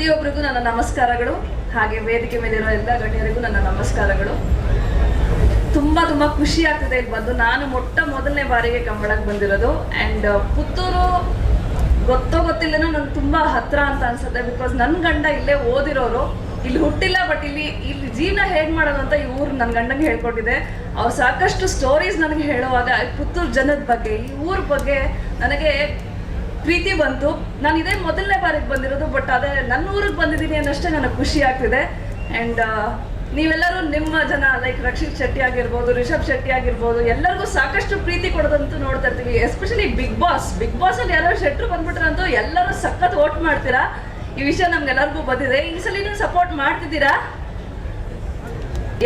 ಪ್ರತಿಯೊಬ್ಬರಿಗೂ ನನ್ನ ನಮಸ್ಕಾರಗಳು, ಹಾಗೆ ವೇದಿಕೆ ಮೇಲಿರೋ ಎಲ್ಲ ಗಣ್ಯರಿಗೂ ನನ್ನ ನಮಸ್ಕಾರಗಳು. ತುಂಬಾ ತುಂಬಾ ಖುಷಿ ಆಗ್ತಿದೆ ಇಲ್ಲಿ ಬಂದು. ನಾನು ಮೊಟ್ಟ ಮೊದಲನೇ ಬಾರಿಗೆ ಕಂಬಳಕ್ಕೆ ಬಂದಿರೋದು. ಆ್ಯಂಡ್ ಪುತ್ತೂರು ಗೊತ್ತೋ ಗೊತ್ತಿಲ್ಲನೋ ನಂಗೆ ತುಂಬಾ ಹತ್ರ ಅಂತ ಅನ್ಸುತ್ತೆ. ಬಿಕಾಸ್ ನನ್ನ ಗಂಡ ಇಲ್ಲೇ ಓದಿರೋರು. ಇಲ್ಲಿ ಹುಟ್ಟಿಲ್ಲ ಬಟ್ ಇಲ್ಲಿ ಇಲ್ಲಿ ಜೀವನ ಹೇಗೆ ಮಾಡೋದು ಅಂತ ಈ ಊರು ನನ್ನ ಗಂಡಂಗೆ ಹೇಳ್ಕೊಟ್ಟಿದೆ. ಅವ್ರು ಸಾಕಷ್ಟು ಸ್ಟೋರೀಸ್ ನನಗೆ ಹೇಳುವಾಗ ಪುತ್ತೂರು ಜನದ ಬಗ್ಗೆ, ಈ ಊರ ಬಗ್ಗೆ ನನಗೆ ಪ್ರೀತಿ ಬಂತು. ನಾನು ಇದೇ ಮೊದಲನೇ ಬಾರಿಗೆ ಬಂದಿರೋದು ಬಟ್ ಅದೇ ನನ್ನ ಊರಿಗೆ ಬಂದಿದ್ದೀನಿ ಅನ್ನಷ್ಟೇ ನನಗೆ ಖುಷಿ ಆಗ್ತಿದೆ. ಆ್ಯಂಡ್ ನೀವೆಲ್ಲರೂ ನಿಮ್ಮ ಜನ ಲೈಕ್ ರಕ್ಷಿತ್ ಶೆಟ್ಟಿ ಆಗಿರ್ಬೋದು, ರಿಷಬ್ ಶೆಟ್ಟಿ ಆಗಿರ್ಬೋದು, ಎಲ್ಲರಿಗೂ ಸಾಕಷ್ಟು ಪ್ರೀತಿ ಕೊಡೋದಂತೂ ನೋಡ್ತಾ ಇರ್ತೀವಿ. Especially big boss big boss ಅಲ್ಲಿ ಯಾರೋ ಶೆಟ್ರು ಬಂದ್ಬಿಟ್ರಂತೂ ಎಲ್ಲರೂ ಸಖತ್ ವೋಟ್ ಮಾಡ್ತೀರಾ? ಈ ವಿಷಯ ನಮ್ಗೆಲ್ಲರಿಗೂ ಬಂದಿದೆ. ಈ ಸಲ ನೀವು ಸಪೋರ್ಟ್ ಮಾಡ್ತಿದ್ದೀರಾ?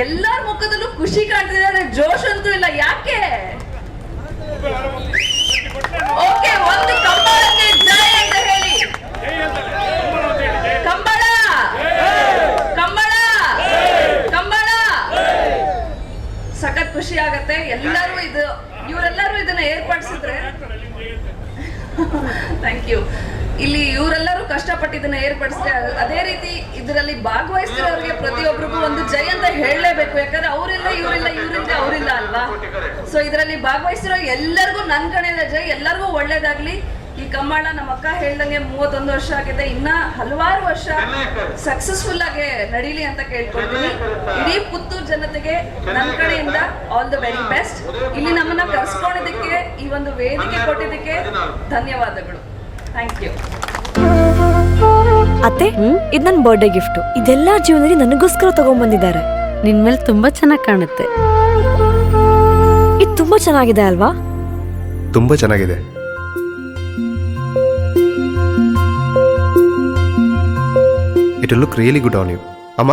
ಎಲ್ಲರ ಮುಖದಲ್ಲೂ ಖುಷಿ ಕಾಣ್ತಿದೆ ಜೋಶ್ ಅಂತೂ ಇಲ್ಲ. ಯಾಕೆ ಓಕೆ ಒಂದು ಕಂಬಳಕ್ಕೆ ಜಯ ಅಂತ ಹೇಳಿ ಕಂಬಳ ಕಂಬಳ ಕಂಬಳ ಸಖತ್ ಖುಷಿ ಆಗತ್ತೆ. ಎಲ್ಲರೂ ಇದು ಇವರೆಲ್ಲರೂ ಇದನ್ನ ಏರ್ಪಡಿಸಿದ್ರೆ ಥ್ಯಾಂಕ್ ಯು ಇಲ್ಲಿ ಇವರೆಲ್ಲರೂ ಕಷ್ಟಪಟ್ಟು ಇದನ್ನ ಏರ್ಪಡಿಸಿದ್ರೆ ಅದೇ ರೀತಿ ಇದರಲ್ಲಿ ಭಾಗವಹಿಸ್ತಿರೋರಿಗೆ ಪ್ರತಿಯೊಬ್ಬರಿಗೂ ಒಂದು ಜೈ ಅಂತ ಹೇಳಲೇಬೇಕು. ಯಾಕಂದ್ರೆ ಅವರಿಲ್ಲ ಇವರಿಲ್ಲ ಇವರಿಲ್ಲ ಅವರಿಲ್ಲ ಅಲ್ವಾ? ಸೊ ಇದರಲ್ಲಿ ಭಾಗವಹಿಸಿರೋ ಎಲ್ಲರಿಗೂ ನನ್ನ ಕಡೆಯಿಂದ ಜೈ. ಎಲ್ಲರಿಗೂ ಒಳ್ಳೇದಾಗ್ಲಿ. ಈ ಕಮ್ಮಾಳ ನಮ್ಮ ಅಕ್ಕ ಹೇಳ್ದಂಗೆ ಮೂವತ್ತೊಂದು ವರ್ಷ ಆಗಿದೆ. ಇನ್ನ ಹಲವಾರು ವರ್ಷ ಸಕ್ಸಸ್ಫುಲ್ ಆಗಿ ನಡೀಲಿ ಅಂತ ಕೇಳ್ಕೊಳ್ತೀನಿ. ಇಡೀ ಪುತ್ತೂರು ಜನತೆಗೆ ನನ್ನ ಕಡೆಯಿಂದ ಆಲ್ ದ ವೆರಿ ಬೆಸ್ಟ್ ಇಲ್ಲಿ ನಮ್ಮನ್ನ ಕರೆಸ್ಕೊಂಡಿದ್ದಕ್ಕೆ ಈ ಒಂದು ವೇದಿಕೆ ಕೊಟ್ಟಿದ್ದಕ್ಕೆ ಧನ್ಯವಾದಗಳು. ಥ್ಯಾಂಕ್ ಯು ಅತ್ತೆ ಇದು ನನ್ನ ಬರ್ಡೇ ಗಿಫ್ಟ್ ಇದೆಲ್ಲ ಜೀವನದಲ್ಲಿ ನನಗೋಸ್ಕರ ತಗೊಂಡ್ಬಂದಿದ್ದಾರೆ ನಿನ್ ಮೇಲೆ ತುಂಬಾ ಚೆನ್ನಾಗಿ ಕಾಣುತ್ತೆ. ಇದು ತುಂಬಾ ಚೆನ್ನಾಗಿದೆ ಅಲ್ವಾ? ತುಂಬಾ ಚೆನ್ನಾಗಿದೆ. It look really good on you ಅಮ್ಮ?